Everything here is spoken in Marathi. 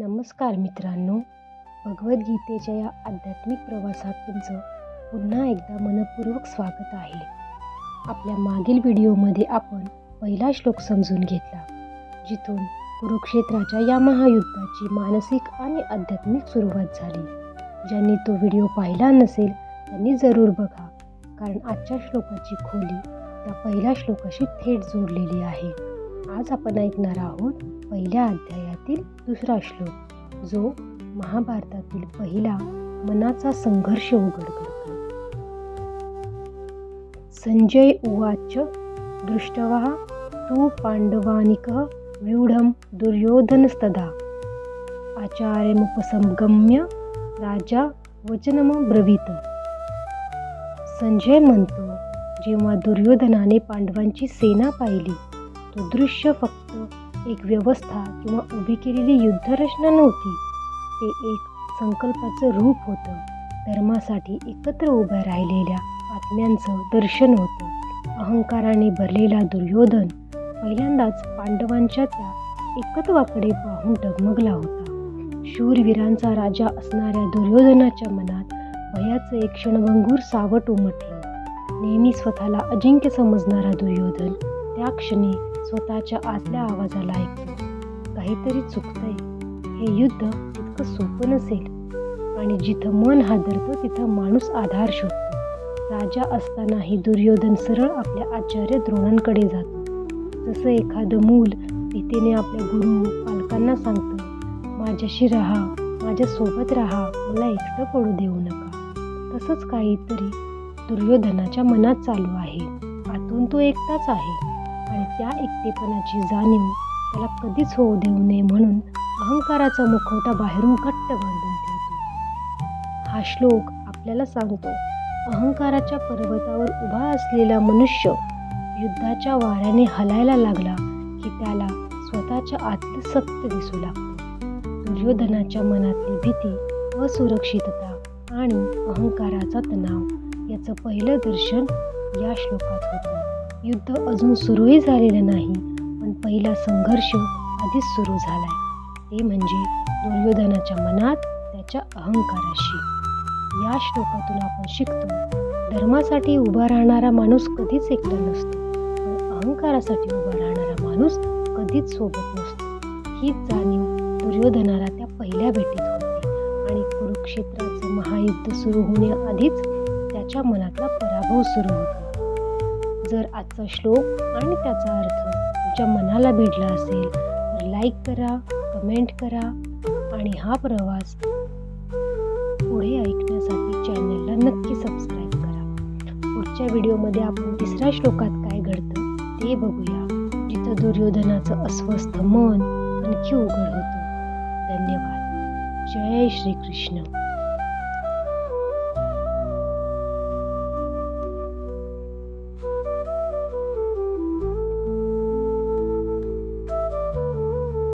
नमस्कार मित्रांनो. भगवद्गीतेच्या या आध्यात्मिक प्रवासात तुमचं पुन्हा एकदा मनपूर्वक स्वागत आहे. आपल्या मागील व्हिडिओमध्ये आपण पहिला श्लोक समजून घेतला जिथून कुरुक्षेत्राच्या या महायुद्धाची मानसिक आणि आध्यात्मिक सुरुवात झाली. ज्यांनी तो व्हिडिओ पाहिला नसेल त्यांनी जरूर बघा कारण आजच्या श्लोकाची खोली त्या पहिल्या श्लोकाशी थेट जोडलेली आहे. आज आपण ऐकणार आहोत पहिल्या अध्यायातील दुसरा श्लोक जो महाभारतातील पहिला मनाचा संघर्ष उघड करतो. संजय उवाच दृष्टवा तू पांडवानिक व्यूढं दुर्योधनस्तदा. आचार्यमुपसंगम्य राजा वचनम ब्रवीत. संजय म्हणतो जेव्हा दुर्योधनाने पांडवांची सेना पाहिली तो दृश्य फक्त एक व्यवस्था किंवा उभी केलेली युद्धरचना नव्हती. ते एक संकल्पाचं रूप होतं. धर्मासाठी एकत्र उभ्या राहिलेल्या आत्म्यांचं दर्शन होतं. अहंकाराने भरलेला दुर्योधन पहिल्यांदाच पांडवांच्या त्या एकत्वाकडे पाहून डगमगला होता. शूरवीरांचा राजा असणाऱ्या दुर्योधनाच्या मनात भयाचं एक क्षणभंगूर सावट उमटलं. नेहमी स्वतःला अजिंक्य समजणारा दुर्योधन त्या क्षणी स्वतःच्या आतल्या आवाजाला ऐकतो काहीतरी चुकतंय. हे युद्ध इतकं सोपं नसेल. आणि जिथं मन हादरतं तिथं माणूस आधार शोधतो. राजा असतानाही दुर्योधन सरळ आपल्या आचार्य द्रोणांकडे जातो. जसं एखादं मूल भीतीने आपल्या गुरु पालकांना सांगतं माझ्याशी राहा माझ्यासोबत राहा मला एकटं पडू देऊ नका. तसंच काहीतरी दुर्योधनाच्या मनात चालू आहे. आतून तो एकटाच आहे. आणि त्या एकटेपणाची जाणीव त्याला कधीच होऊ देऊ नये म्हणून अहंकाराचा मुखवटा बाहेरून घट्ट बांधून ठेवतो. हा श्लोक आपल्याला सांगतो अहंकाराच्या पर्वतावर उभा असलेला मनुष्य युद्धाच्या वाऱ्याने हलायला लागला की त्याला स्वतःच्या आतलं सत्य दिसू लागतं. दुर्योधनाच्या मनातली भीती असुरक्षितता आणि अहंकाराचा तणाव याचं पहिलं दर्शन या श्लोकात होतं. युद्ध अजून सुरूही झालेलं नाही पण पहिला संघर्ष आधीच सुरू झालाय. ते म्हणजे दुर्योधनाच्या मनात त्याच्या अहंकाराशी. या श्लोकातून आपण शिकतो धर्मासाठी उभा राहणारा माणूस कधीच एकटा नसतो पण अहंकारासाठी उभा राहणारा माणूस कधीच सोबत नसतो. हीच जाणीव दुर्योधनाला त्या पहिल्या भेटीत होती आणि कुरुक्षेत्राचं महायुद्ध सुरू होण्याआधीच त्याच्या मनातला पराभव सुरू होतो. जर आजचा श्लोक आणि त्याचा अर्थ तुमच्या मनाला भिडला असेल तर लाईक करा कमेंट करा आणि हा प्रवास पुढे ऐकण्यासाठी चॅनलला नक्की सबस्क्राईब करा. पुढच्या व्हिडिओमध्ये आपण तिसऱ्या श्लोकात काय घडतं ते बघूया. जिथं दुर्योधनाचं अस्वस्थ मन आणखी उघड होतं. धन्यवाद. जय श्रीकृष्ण.